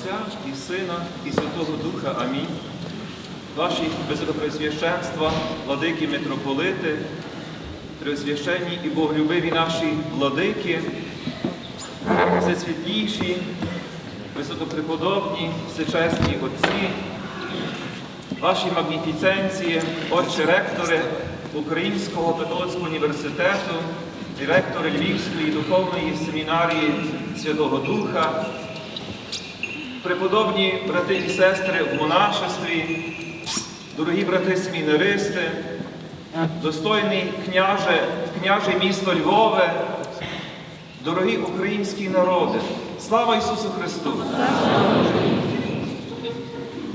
Отця і Сина, і Святого Духа. Амінь. Ваші високопресвященства, владики митрополити, преосвященні і боголюбиві наші владики, всесвітліші, високопреподобні, всечесні отці, ваші магніфіценції, отче ректори Українського католицького університету, директори Львівської духовної семінарії Святого Духа, преподобні брати і сестри в монашестві, дорогі брати семінаристи, достойний княже, княже місто Львове, дорогі українські народи, слава Ісусу Христу!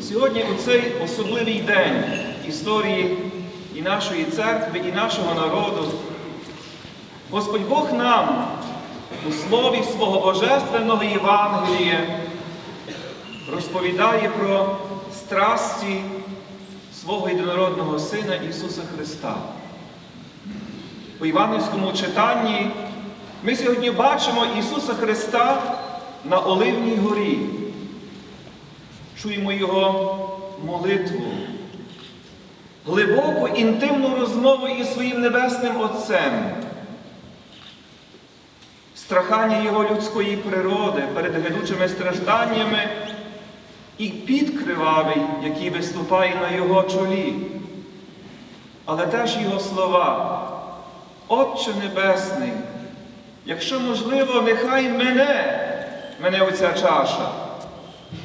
Сьогодні у цей особливий день історії і нашої церкви, і нашого народу, Господь Бог нам у слові свого Божественного Євангелія розповідає про страсті свого єдинородного Сина Ісуса Христа. У Івангельському читанні ми сьогодні бачимо Ісуса Христа на Оливній горі. Чуємо Його молитву, глибоку інтимну розмову із своїм Небесним Отцем, страхання Його людської природи перед гидучими стражданнями і під кривавий, який виступає на Його чолі, але теж Його слова. Отче Небесний, якщо можливо, нехай мене, мене оця чаша,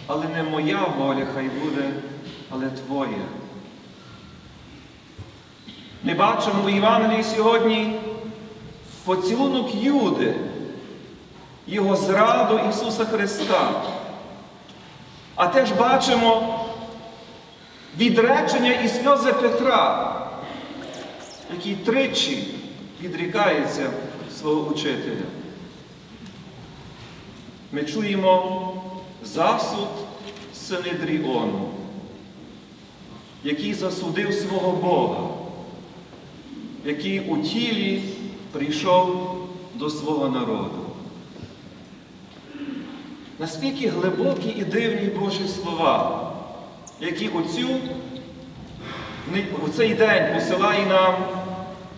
але не моя воля хай буде, але Твоя. Ми бачимо в Євангелії сьогодні поцілунок Юди, Його зраду Ісуса Христа. А теж бачимо відречення і сльози Петра, який тричі відрікається свого учителя. Ми чуємо засуд Синедріону, який засудив свого Бога, який у тілі прийшов до свого народу. Наскільки глибокі і дивні Божі слова, які у, цю, у цей день посилає нам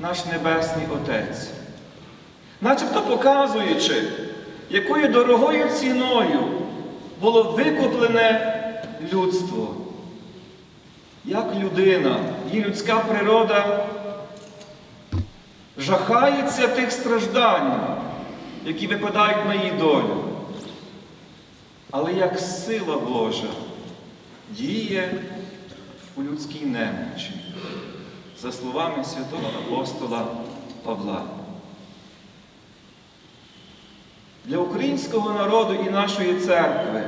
наш Небесний Отець, начебто показуючи, якою дорогою ціною було викуплене людство. Як людина, її людська природа жахається тих страждань, які випадають на її долю. Але як сила Божа діє у людській немочі, за словами святого апостола Павла. Для українського народу і нашої церкви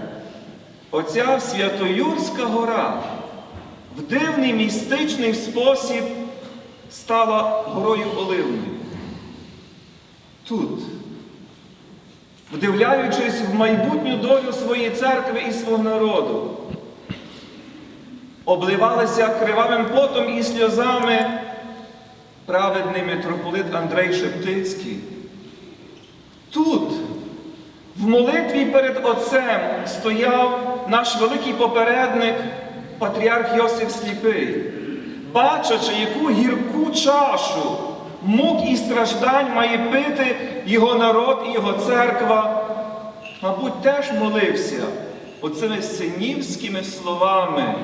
оця Святоюрська гора в дивний містичний спосіб стала горою Оливною. Тут, вдивляючись в майбутню долю своєї церкви і свого народу, обливалися кривавим потом і сльозами праведний митрополит Андрей Шептицький. Тут, в молитві перед Отцем, стояв наш великий попередник, патріарх Йосиф Сліпий, бачачи, яку гірку чашу мук і страждань має пити його народ і його церква, мабуть, теж молився оцими синівськими словами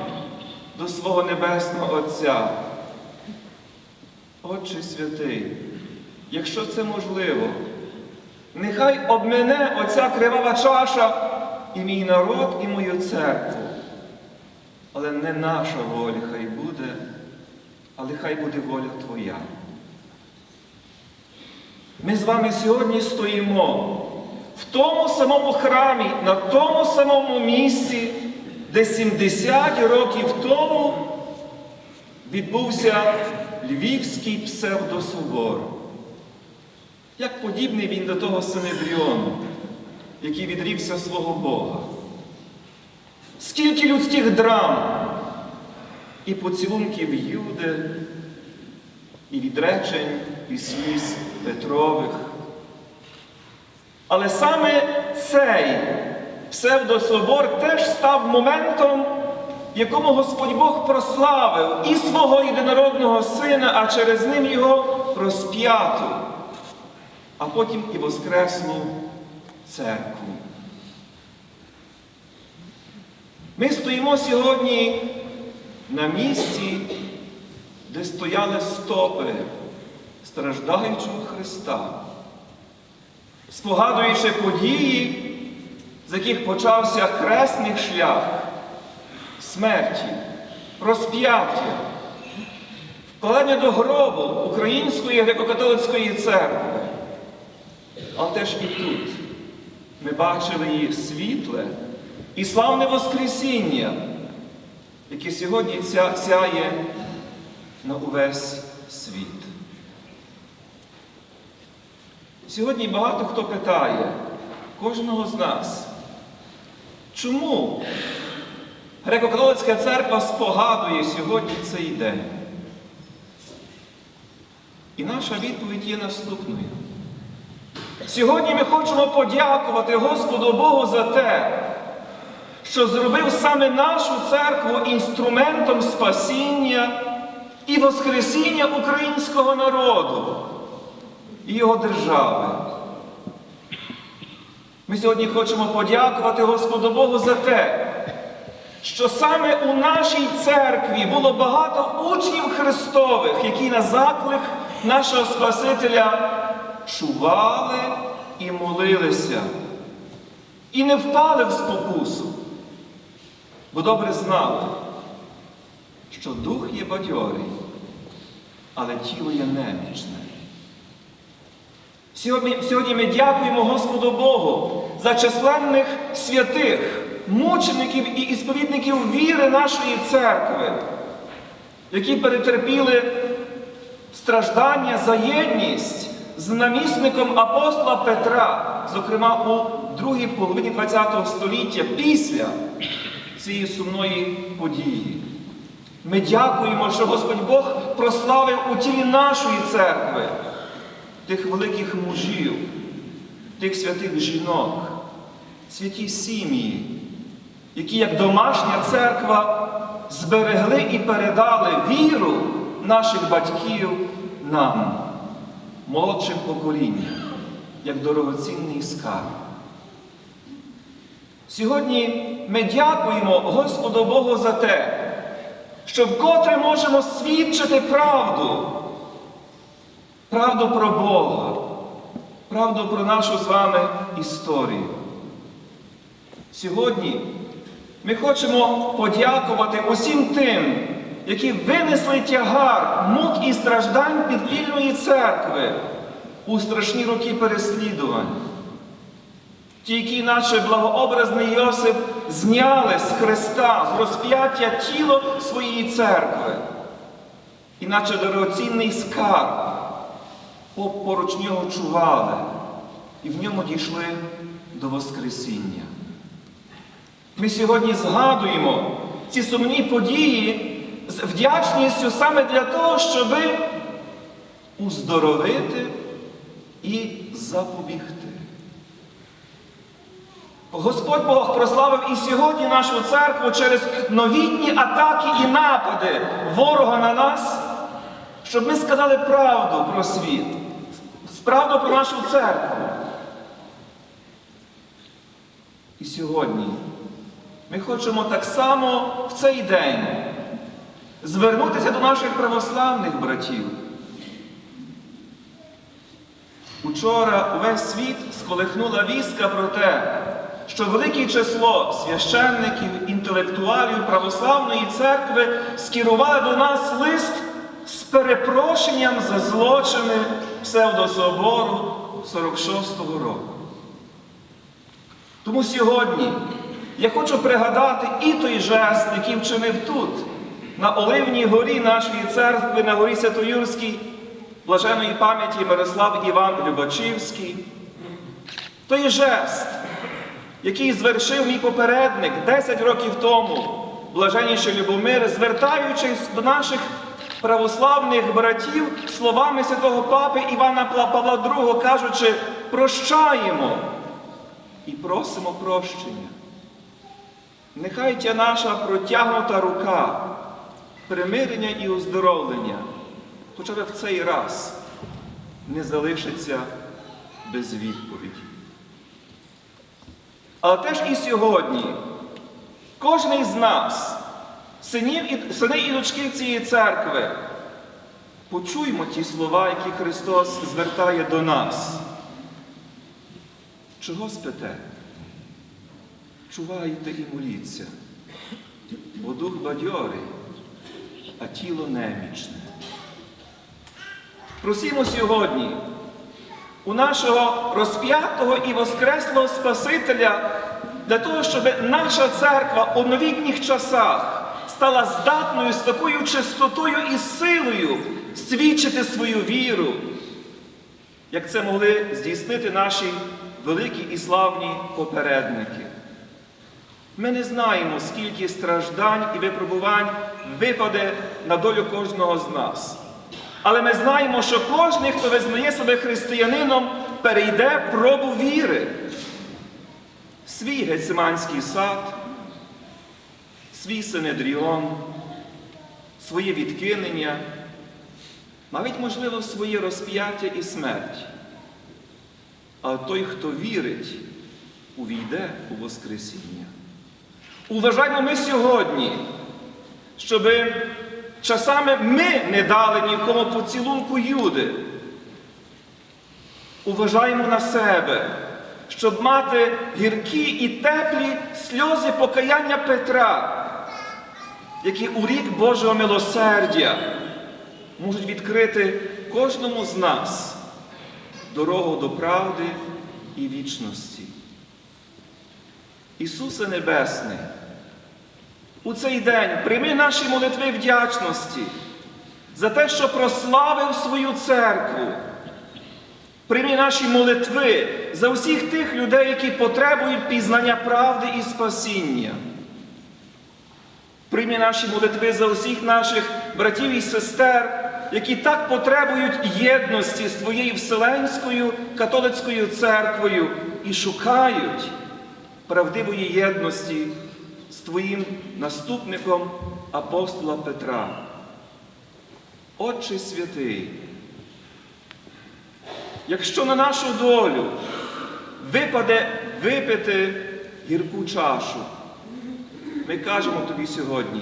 до свого Небесного Отця. Отче святий, якщо це можливо, нехай обмене оця кривава чаша і мій народ, і мою церкву. Але не наша воля хай буде, але хай буде воля Твоя. Ми з вами сьогодні стоїмо в тому самому храмі, на тому самому місці, де 70 років тому відбувся Львівський псевдособор. Як подібний він до того Синедріону, який відрівся свого Бога. Скільки людських драм і поцілунків Юди, і відречень, і сліз Петрових. Але саме цей Псевдособор теж став моментом, якому Господь Бог прославив і свого єдинородного сина, а через ним його розп'яту, а потім і Воскресну церкву. Ми стоїмо сьогодні на місці, де стояли стопи страждаючого Христа, спогадуючи події, з яких почався хресний шлях смерті, розп'яття, вкладення до гробу Української греко-католицької церкви. Але теж і тут ми бачили їх світле і славне Воскресіння, яке сьогодні сяє на увесь світ. Сьогодні багато хто питає кожного з нас, чому Греко-католицька церква спогадує сьогодні цей день? І наша відповідь є наступною. Сьогодні ми хочемо подякувати Господу Богу за те, що зробив саме нашу церкву інструментом спасіння і воскресіння українського народу і його держави. Ми сьогодні хочемо подякувати Господу Богу за те, що саме у нашій церкві було багато учнів Христових, які на заклик нашого Спасителя чували і молилися, і не впали в спокусу, бо добре знали, що дух є бадьорий, але тіло є немічне. Сьогодні, сьогодні ми дякуємо Господу Богу за численних святих, мучеників і ісповідників віри нашої церкви, які перетерпіли страждання за єдність з намісником апостола Петра, зокрема у другій половині ХХ століття, після цієї сумної події. Ми дякуємо, що Господь Бог прославив у тілі нашої церкви тих великих мужів, тих святих жінок, святі сім'ї, які, як домашня церква, зберегли і передали віру наших батьків нам, молодшим поколінням, як дорогоцінний скарб. Сьогодні ми дякуємо Господу Богу за те, що вкотре можемо свідчити правду правду про Бога, правду про нашу з вами історію. Сьогодні ми хочемо подякувати усім тим, які винесли тягар мук і страждань підпільної церкви у страшні роки переслідувань. Ті, які, наче благообразний Йосип, зняли з Христа, з розп'яття тіло своєї церкви, і наче дорогоцінний скарб поруч нього чували і в ньому дійшли до Воскресіння. Ми сьогодні згадуємо ці сумні події з вдячністю саме для того, щоб уздоровити і запобігти. Господь Бог прославив і сьогодні нашу церкву через новітні атаки і напади ворога на нас, щоб ми сказали правду про світ, правду про нашу церкву. І сьогодні ми хочемо так само в цей день звернутися до наших православних братів. Учора увесь світ сколихнула вістка про те, що велике число священників, інтелектуалів православної церкви скерували до нас лист з перепрошенням за злочини псевдособору 46-го року. Тому сьогодні я хочу пригадати і той жест, який вчинив тут, на Оливній горі нашої церкви, на горі Святоюрській, блаженої пам'яті Мирослав Іван Любачівський. Той жест, який звершив мій попередник 10 років тому, блаженніший Любомир, звертаючись до наших православних братів словами святого папи Івана Павла II, кажучи, прощаємо і просимо прощення. Нехай тя наша протягнута рука, примирення і оздоровлення, хоча б в цей раз не залишиться без відповіді. Але теж і сьогодні кожен із нас, синів і, сини і дочки цієї церкви, почуймо ті слова, які Христос звертає до нас. Чого спите? Чувайте і моліться, бо дух бадьорий, а тіло немічне. Просімо сьогодні у нашого розп'ятого і воскреслого Спасителя для того, щоб наша церква у новітніх часах стала здатною з такою чистотою і силою свідчити свою віру, як це могли здійснити наші великі і славні попередники. Ми не знаємо, скільки страждань і випробувань випаде на долю кожного з нас. Але ми знаємо, що кожен, хто визнає себе християнином, перейде пробу віри. Свій гециманський сад, свій синедріон, своє відкинення, навіть, можливо, своє розп'яття і смерть. А той, хто вірить, увійде у Воскресіння. Уважаємо ми сьогодні, щоб часами ми не дали нікому поцілунку Юди. Уважаємо на себе, щоб мати гіркі і теплі сльози покаяння Петра, які у рік Божого милосердя можуть відкрити кожному з нас дорогу до правди і вічності. Ісусе Небесний, у цей день прийми наші молитви вдячності за те, що прославив свою церкву. Прийми наші молитви за усіх тих людей, які потребують пізнання правди і спасіння. Прийми наші молитви за усіх наших братів і сестер, які так потребують єдності з Твоєю Вселенською католицькою церквою і шукають правдивої єдності з Твоїм наступником апостола Петра. Отче святий, якщо на нашу долю випаде випити гірку чашу, ми кажемо тобі сьогодні,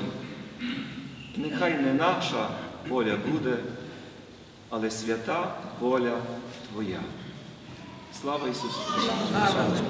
нехай не наша воля буде, але свята воля Твоя. Слава Ісусу Христу!